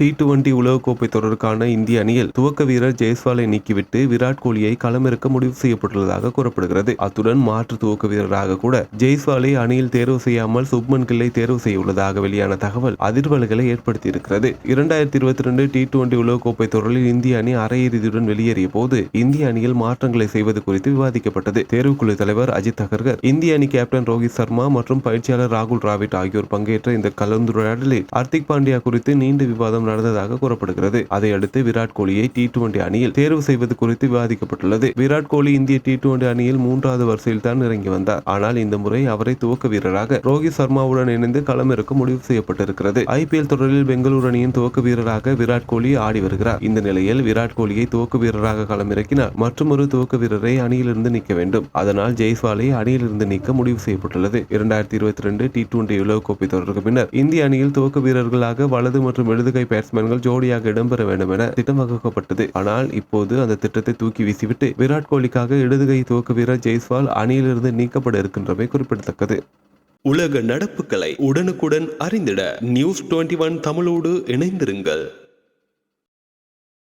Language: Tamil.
டி டுவெண்டி உலகக்கோப்பை தொடருக்கான இந்திய அணியில் துவக்க வீரர் ஜெய்ஸ்வாலை நீக்கிவிட்டு விராட் கோலியை களமிறக்க முடிவு செய்யப்பட்டுள்ளதாக கூறப்படுகிறது. அத்துடன் மாற்று துவக்க வீரராக கூட ஜெய்ஸ்வாலை அணியில் தேர்வு செய்யாமல் சுப்மன் கில்லை தேர்வு செய்ய உள்ளதாக வெளியான தகவல் அதிர்வலைகளை ஏற்படுத்தியிருக்கிறது. இரண்டாயிரத்தி இருபத்தி ரெண்டு டி டுவெண்டி உலகக்கோப்பை தொடரில் இந்திய அணி அரையிறுதியுடன் வெளியேறிய போது இந்திய அணியில் மாற்றங்களை செய்வது குறித்து விவாதிக்கப்பட்டது. தேர்வுக்குழு தலைவர் அஜித் அகர்கர் இந்திய அணி கேப்டன் ரோஹித் சர்மா மற்றும் பயிற்சியாளர் ராகுல் டிராவிட் ஆகியோர் பங்கேற்ற இந்த கலந்துரையாடலில் ஹர்திக் பாண்டியா குறித்து நீண்ட விவாதம் நடந்ததாக கூறப்படுகிறது. அதையடுத்து விராட் கோலியை டி டுவெண்டி அணியில் தேர்வு செய்வது குறித்து விவாதிக்கப்பட்டுள்ளது. விராட் கோலி இந்திய டி டுவெண்டி அணியில் மூன்றாவது வரிசையில் தான் இறங்கி வந்தார். ஆனால் இந்த முறை அவரை துவக்க வீரராக ரோஹித் சர்மாவுடன் இணைந்து களமிறக்க முடிவு செய்யப்பட்டிருக்கிறது. ஐபிஎல் தொடரில் பெங்களூரு அணியின் துவக்க வீரராக விராட் கோலி ஆடி வருகிறார். இந்த நிலையில் விராட் கோலியை துவக்க வீரராக களமிறக்கினார். மற்றொரு துவக்க வீரரை அணியிலிருந்து நீக்க வேண்டும். அதனால் ஜெய்ஸ்வாலை அணியிலிருந்து நீக்க முடிவு செய்யப்பட்டுள்ளது. இரண்டாயிரத்தி இருபத்தி ரெண்டு டி டுவெண்டி உலகக்கோப்பை தொடருக்கு பின்னர் இந்திய அணியில் துவக்க வீரர்களாக வலது மற்றும் இடதுகை பேட்ஸ்மேன்கள் ஜோடியாக இடம்பெற வேண்டும் என திட்டம் வகுக்கப்பட்டது ஆனால் இப்போது அந்த திட்டத்தை தூக்கி வீசிவிட்டு விராட் கோலிக்காக இடதுகை துவக்க வீரர் ஜெய்ஸ்வால் அணியிலிருந்து நீக்கப்பட இருக்கின்றமை குறிப்பிடத்தக்கது. உலக நடப்புகளை உடனுக்குடன் அறிந்திட நியூஸ் டுவெண்ட்டி ஒன் தமிழோடு இணைந்திருங்கள்.